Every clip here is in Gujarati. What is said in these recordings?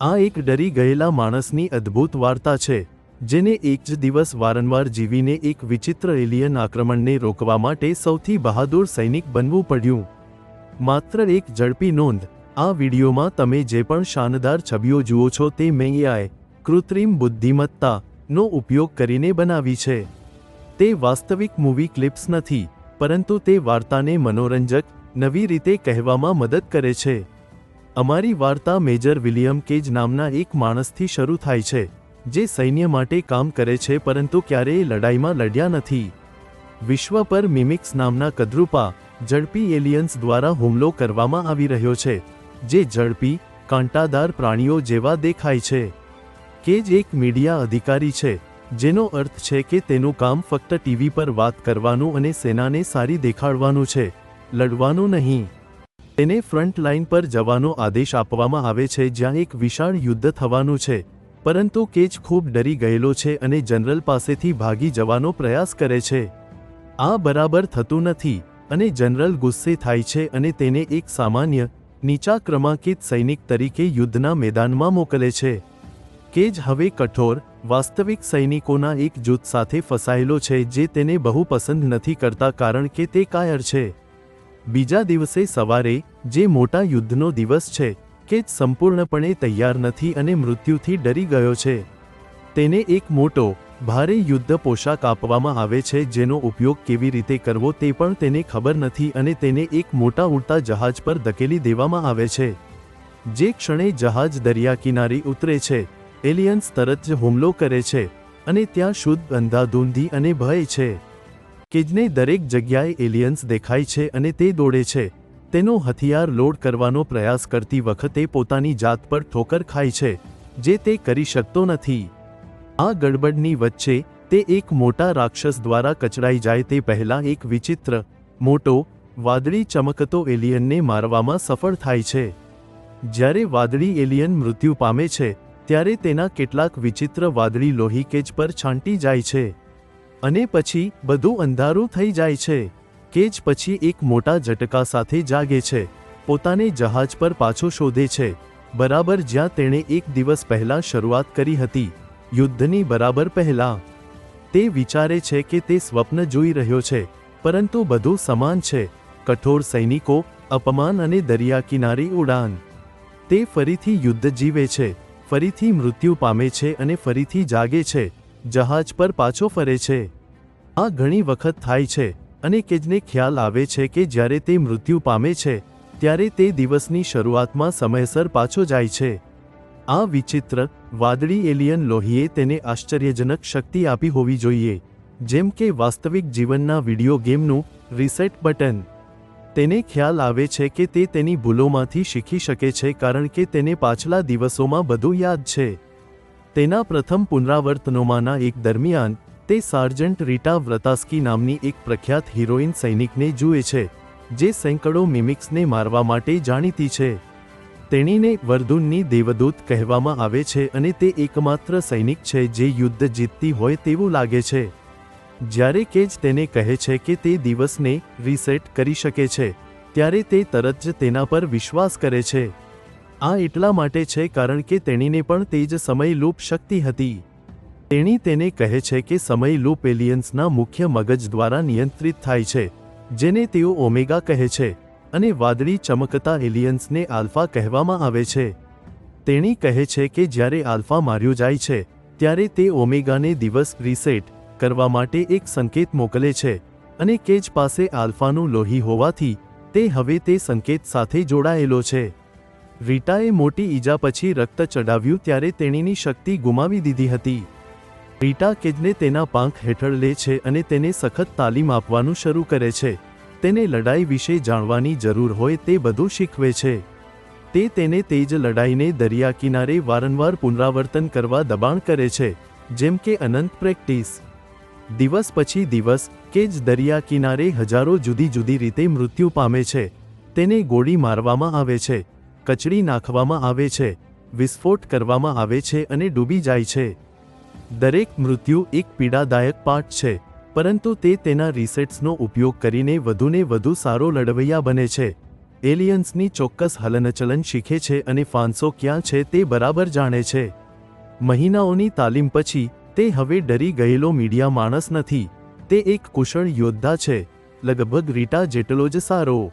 આ એક ડરી ગયેલા માણસની અદ્ભુત વાર્તા છે, જેને એક જ દિવસ વારંવાર જીવીને એક વિચિત્ર એલિયન આક્રમણને રોકવા માટે સૌથી બહાદુર સૈનિક બનવું પડ્યું. માત્ર એક ઝડપી નોંધ, આ વિડીયોમાં તમે જે પણ શાનદાર છબીઓ જુઓ છો તે મેં AI કૃત્રિમ બુદ્ધિમત્તા નો ઉપયોગ કરીને બનાવી છે. તે વાસ્તવિક મૂવી ક્લિપ્સ નથી, પરંતુ તે વાર્તાને મનોરંજક, નવી રીતે કહેવામાં મદદ કરે છે. અમારી વાર્તા મેજર વિલિયમ કેજ નામના એક માણસથી શરૂ થાય છે, જે સૈન્ય માટે કામ કરે છે પરંતુ ક્યારેય લડાઈમાં લડ્યા નથી. વિશ્વ પર મિમિક્સ નામના કદરૂપા, ઝડપી એલિયન્સ દ્વારા હુમલો કરવામાં આવી રહ્યો છે, જે ઝડપી, કાંટાદાર પ્રાણીઓ જેવા દેખાય છે. કેજ એક મીડિયા અધિકારી છે, જેનો અર્થ છે કે તેનું કામ ફક્ત ટીવી પર વાત કરવાનું અને સેનાને સારી દેખાડવાનું છે, લડવાનું નહીં. તેને ફ્રન્ટ લાઇન પર જવાનો આદેશ આપવામાં આવે છે જ્યાં એક વિશાળ યુદ્ધ થવાનું છે. પરંતુ કેજ ખૂબ ડરી ગયેલો છે અને જનરલ પાસેથી ભાગી જવાનો પ્રયાસ કરે છે. આ બરાબર થતું નથી અને જનરલ ગુસ્સે થાય છે અને તેને એક સામાન્ય નીચા ક્રમાંકિત સૈનિક તરીકે યુદ્ધના મેદાનમાં મોકલે છે. કેજ હવે કઠોર, વાસ્તવિક સૈનિકોના એક જૂથ સાથે ફસાયેલો છે જે તેને બહુ પસંદ નથી કરતા કારણ કે તે કાયર છે. બીજા દિવસે સવારે, જે મોટા યુદ્ધનો દિવસ છે કેજ સંપૂર્ણપણે તૈયાર નથી અને મૃત્યુથી ડરી ગયો છે. તેને એક મોટો, ભારે યુદ્ધ પોશાક આપવામાં આવે છે, જેનો ઉપયોગ કેવી રીતે કરવો તે પણ તેને ખબર નથી અને તેને એક મોટા ઉડતા જહાજ પર ધકેલી દેવામાં આવે છે. જે ક્ષણે જહાજ દરિયા કિનારે ઉતરે છે, એલિયન્સ તરત જ હુમલો કરે છે અને ત્યાં શુદ્ધ અંધાધૂંધી અને ભય છે. કેજને દરેક જગ્યાએ એલિયન્સ દેખાય છે અને તે દોડે છે. તેનો હથિયાર લોડ કરવાનો પ્રયાસ કરતી વખતે પોતાની જાત પર ઠોકર ખાય છે, જે તે કરી શકતો નથી. આ ગડબડની વચ્ચે, તે એક મોટા રાક્ષસ દ્વારા કચડાઈ જાય તે પહેલાં એક વિચિત્ર, મોટો, વાદળી ચમકતો એલિયનને મારવામાં સફળ થાય છે. જ્યારે વાદળી એલિયન મૃત્યુ પામે છે, ત્યારે તેના કેટલાક વિચિત્ર વાદળી લોહી કેજ પર છાંટી જાય છે. અને પછી બધું અંધારું થઈ જાય છે. કેજ પછી એક મોટા ઝટકા સાથે જાગે છે. પોતાને જહાજ પર પાછો શોધે છે. બરાબર જ્યાં તેણે એક દિવસ પહેલા શરૂઆત કરી હતી. યુદ્ધની બરાબર પહેલા. તે વિચારે છે કે તે સ્વપ્ન જોઈ રહ્યો છે. પરંતુ બધું સમાન છે. કઠોર સૈનિકો, અપમાન અને દરિયા કિનારે ઉડાન. તે ફરીથી યુદ્ધ જીવે છે. ફરીથી મૃત્યુ પામે છે અને ફરીથી જાગે છે. જહાજ પર પાછો ફરે છે. આ ઘણી વખત થાય છે અને કેજને ખ્યાલ આવે છે કે જ્યારે તે મૃત્યુ પામે છે, ત્યારે તે દિવસની શરૂઆતમાં સમયસર પાછો જાય છે. આ વિચિત્ર, વાદળી એલિયન લોહીએ તેને આશ્ચર્યજનક શક્તિ આપી હોવી જોઈએ, જેમ કે વાસ્તવિક જીવનના વીડિયો ગેમનું રીસેટ બટન. તેને ખ્યાલ આવે છે કે તે તેની ભૂલોમાંથી શીખી શકે છે કારણ કે તેને પાછલા દિવસોમાં બધું યાદ છે. તેના પ્રથમ પુનરાવર્તનોમાંના એક દરમિયાન તે સાર્જન્ટ રીટા વ્રતાસ્કી નામની એક પ્રખ્યાત હિરોઈન સૈનિકને જુએ છે, જે સેંકડો મિમિક્સને મારવા માટે જાણીતી છે. તેણીને વર્ધુનની દેવદૂત કહેવામાં આવે છે અને તે એકમાત્ર સૈનિક છે જે યુદ્ધ જીતતી હોય તેવું લાગે છે. જ્યારે કેજ તેને કહે છે કે તે દિવસને રીસેટ કરી શકે છે, ત્યારે તે તરત જ તેના પર વિશ્વાસ કરે છે. આ એટલા માટે છે કારણ કે તેણીને પણ તે જ સમય લૂપ શક્તિ હતી. તેણી તેને કહે છે કે સમય લૂપ એલિયન્સના મુખ્ય મગજ દ્વારા નિયંત્રિત થાય છે, જેને તેઓ ઓમેગા કહે છે અને વાદળી ચમકતા એલિયન્સને આલ્ફા કહેવામાં આવે છે. તેણી કહે છે કે જ્યારે આલ્ફા માર્યો જાય છે, ત્યારે તે ઓમેગાને દિવસ રીસેટ કરવા માટે એક સંકેત મોકલે છે અને કેજ પાસે આલ્ફાનું લોહી હોવાથી તે હવે તે સંકેત સાથે જોડાયેલો છે. રીટાએ મોટી ઈજા પછી રક્ત ચડાવ્યું ત્યારે તેણીની શક્તિ ગુમાવી દીધી હતી. રીટા કેજને તેના પાંખ હેઠળ લે છે અને તેને સખત તાલીમ આપવાનું શરૂ કરે છે. તેને લડાઈ વિશે જાણવાની જરૂર હોય તે બધું શીખવે છે. તે તેને તેજ લડાઈને દરિયા કિનારે વારંવાર પુનરાવર્તન કરવા દબાણ કરે છે, જેમ કે અનંત પ્રેક્ટિસ. દિવસ પછી દિવસ, કેજ દરિયા કિનારે હજારો જુદી જુદી રીતે મૃત્યુ પામે છે. તેને ગોળી મારવામાં આવે છે, કચડી નાખવામાં આવે છે, વિસ્ફોટ કરવામાં આવે છે અને ડૂબી જાય છે. દરેક મૃત્યુ એક પીડાદાયક પાઠ છે, પરંતુ તે તેના રિસેટ્સનો ઉપયોગ કરીને વધુને વધુ સારો લડવૈયા બને છે. એલિયન્સની ચોક્કસ હલનચલન શીખે છે અને ફાંસો ક્યાં છે તે બરાબર જાણે છે. મહિનાઓની તાલીમ પછી, તે હવે ડરી ગયેલો મીડિયા માણસ નથી. તે એક કુશળ યોદ્ધા છે, લગભગ રીટા જેટલો જ સારો.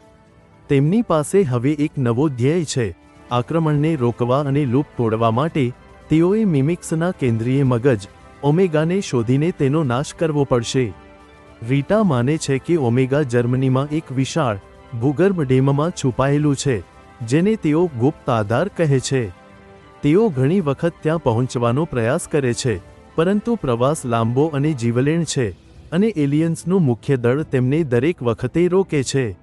તેમની પાસે હવે એક નવો ધ્યેય છે, આક્રમણને રોકવા અને લૂપ તોડવા માટે તેઓએ મિમિક્સના કેન્દ્રીય મગજ, ઓમેગાને શોધીને તેનો નાશ કરવો પડશે. રીટા માને છે કે ઓમેગા જર્મનીમાં એક વિશાળ, ભૂગર્ભ ડેમમાં છુપાયેલું છે, જેને તેઓ ગુપ્ત આધાર કહે છે. તેઓ ઘણી વખત ત્યાં પહોંચવાનો પ્રયાસ કરે છે, પરંતુ પ્રવાસ લાંબો અને જીવલેણ છે, અને એલિયન્સનું મુખ્ય દળ તેમને દરેક વખતે રોકે છે.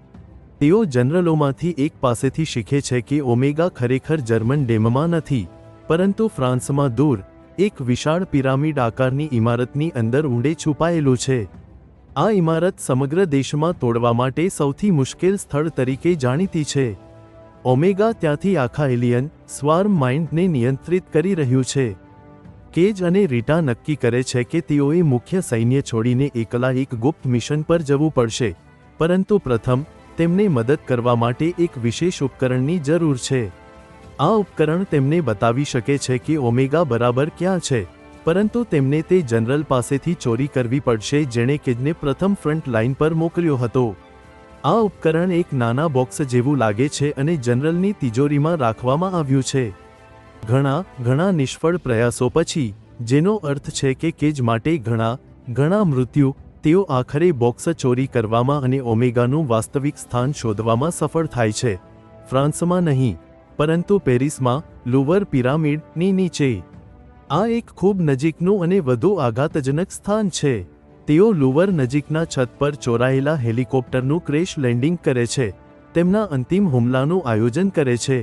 તેઓ જનરલોમાંથી એક પાસેથી શીખે છે કે ઓમેગા ખરેખર જર્મન ડેમમાં નથી. પરંતુ ફ્રાન્સમાં દૂર, એક વિશાળ પિરામિડ આકારની ઇમારતની અંદર ઊંડે છુપાયેલું છે. આ ઇમારત સમગ્ર દેશમાં તોડવા માટે સૌથી મુશ્કેલ સ્થળ તરીકે જાણીતી છે. ઓમેગા ત્યાંથી આખા એલિયન સ્વાર્મ માઇન્ડને નિયંત્રિત કરી રહ્યું છે. કેજ અને રીટા નક્કી કરે છે કે તેઓએ મુખ્ય સૈન્ય છોડીને એકલા એક ગુપ્ત મિશન પર જવું પડશે. પરંતુ પ્રથમ, તેમને મદદ કરવા માટે એક વિશેષ ઉપકરણની જરૂર છે. આ ઉપકરણ તેમને બતાવી શકે છે કે ઓમેગા બરાબર ક્યાં છે, પરંતુ તેમને તે જનરલ પાસેથી ચોરી કરવી પડશે જેણે કેજને પ્રથમ ફ્રન્ટ લાઇન પર મોકલ્યો હતો. આ ઉપકરણ એક નાના બોક્સ જેવું લાગે છે અને જનરલની તિજોરીમાં રાખવામાં આવ્યું છે. ઘણા ઘણા નિષ્ફળ પ્રયાસો પછી, જેનો અર્થ છે કે કેજ માટે ઘણા ઘણા મૃત્યુ, તેઓ આખરે બોક્સ ચોરી કરવામાં અને ઓમેગાનું વાસ્તવિક સ્થાન શોધવામાં સફળ થાય છે. ફ્રાન્સમાં નહીં પરંતુ પેરિસમાં લુવર પિરામિડની નીચે. આ એક ખૂબ નજીકનું અને વધુ આઘાતજનક સ્થાન છે. તેઓ લુવર નજીકના છત પર ચોરાયેલા હેલિકોપ્ટરનું ક્રેશ લેન્ડિંગ કરે છે. તેમના અંતિમ હુમલાનું આયોજન કરે છે.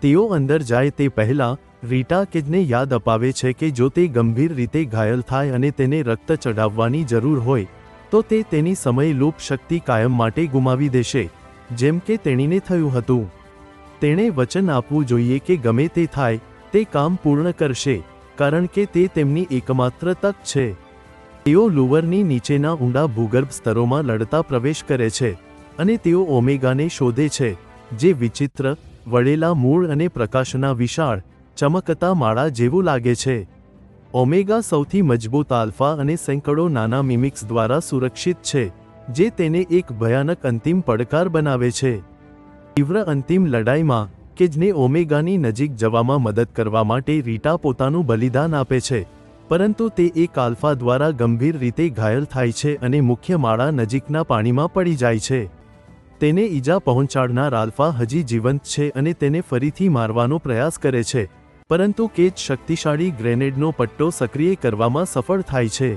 તેઓ અંદર જાય તે પહેલાં રીટા કિડને યાદ અપાવે છે કે જો તે ગંભીર રીતે ઘાયલ થાય અને તેને રક્ત ચઢાવવાની જરૂર હોય, તો તે તેની સમય લૂપ શક્તિ કાયમ માટે ગુમાવી દેશે, જેમ કે તેણીને થયું હતું. તેણે વચન આપવું જોઈએ કે ગમે તે થાય, તે કામ પૂર્ણ કરશે, કારણ કે તે તેમની એકમાત્ર તક છે. તેઓ લુવરની નીચેના ઊંડા ભૂગર્ભ સ્તરોમાં લડતા પ્રવેશ કરે છે અને તેઓ ઓમેગાને શોધે છે, જે વિચિત્ર, વળેલા મૂળ અને પ્રકાશના વિશાળ, ચમકતા માળા જેવું લાગે છે. ઓમેગા સૌથી મજબૂત આલ્ફા અને સેંકડો નાના મિમિક્સ દ્વારા સુરક્ષિત છે, જે તેને એક ભયાનક અંતિમ પડકાર બનાવે છે. તીવ્ર અંતિમ લડાઈમાં કે જેને ઓમેગાની નજીક જવામાં મદદ કરવા માટે રીટા પોતાનું બલિદાન આપે છે. પરંતુ તે એક આલ્ફા દ્વારા ગંભીર રીતે ઘાયલ થાય છે અને મુખ્ય માળા નજીકના પાણીમાં પડી જાય છે. તેને ઈજા પહોંચાડનાર આલ્ફા હજી જીવંત છે અને તેને ફરીથી મારવાનો પ્રયાસ કરે છે. પરંતુ કેચ શક્તિશાળી ગ્રેનેડનો પટ્ટો સક્રિય કરવામાં સફળ થાય છે.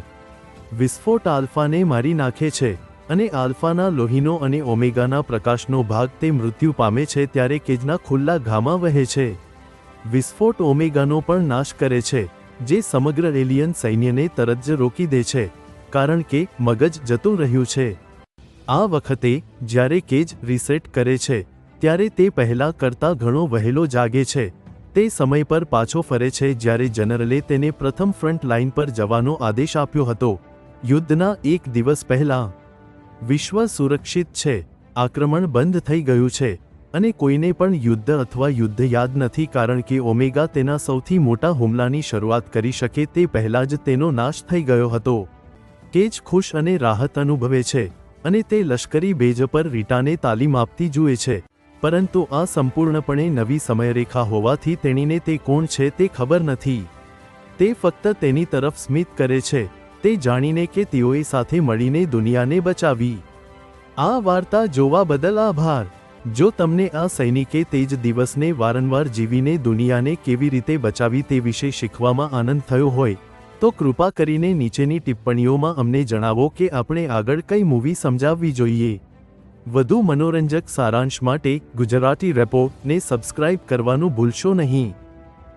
વિસ્ફોટ આલ્ફાને મારી નાખે છે. અને આલ્ફાના લોહીનો અને ઓમેગાના પ્રકાશનો ભાગ તે મૃત્યુ પામે છે ત્યારે કેજના ખુલ્લા ઘામાં વહે છે. વિસ્ફોટ ઓમેગાનો પણ નાશ કરે છે, જે સમગ્ર એલિયન સૈન્યને તરત જ રોકી દે છે, કારણ કે મગજ જતું રહ્યું છે. આ વખતે, જ્યારે કેજ રીસેટ કરે છે, ત્યારે તે પહેલાં કરતાં ઘણો વહેલો જાગે છે. તે સમય પર પાછો ફરે છે જ્યારે જનરલે તેને પ્રથમ ફ્રન્ટ લાઇન પર જવાનો આદેશ આપ્યો હતો. યુદ્ધના એક દિવસ પહેલાં વિશ્વ સુરક્ષિત છે. આક્રમણ બંધ થઈ ગયું છે. અને કોઈને પણ યુદ્ધ અથવા યુદ્ધ યાદ નથી કારણ કે ઓમેગા તેના સૌથી મોટા હુમલાની શરૂઆત કરી શકે તે પહેલાં જ તેનો નાશ થઈ ગયો હતો. કેજ ખુશ અને રાહત અનુભવે છે અને તે લશ્કરી બેજ પર રીટાને તાલીમ આપતી જુએ છે. પરંતુ આ સંપૂર્ણપણે નવી સમયરેખા હોવાથી તેણીને તે કોણ છે તે ખબર નથી. તે ફક્ત તેની તરફ સ્મિત કરે છે. તે જાણીને કે તેઓએ સાથે મળીને દુનિયાને બચાવી. આ વાર્તા જોવા બદલ આભાર. જો તમને આ સૈનિકે તે જ દિવસને વારંવાર જીવીને દુનિયાને કેવી રીતે બચાવી તે વિશે શીખવામાં આનંદ થયો હોય, તો કૃપા કરીને નીચેની ટિપ્પણીઓમાં અમને જણાવો કે આપણે આગળ કઈ મૂવી સમજાવવી જોઈએ. વધુ મનોરંજક સારાંશ માટે ગુજરાતી રેપોને સબસ્ક્રાઇબ કરવાનું ભૂલશો નહીં.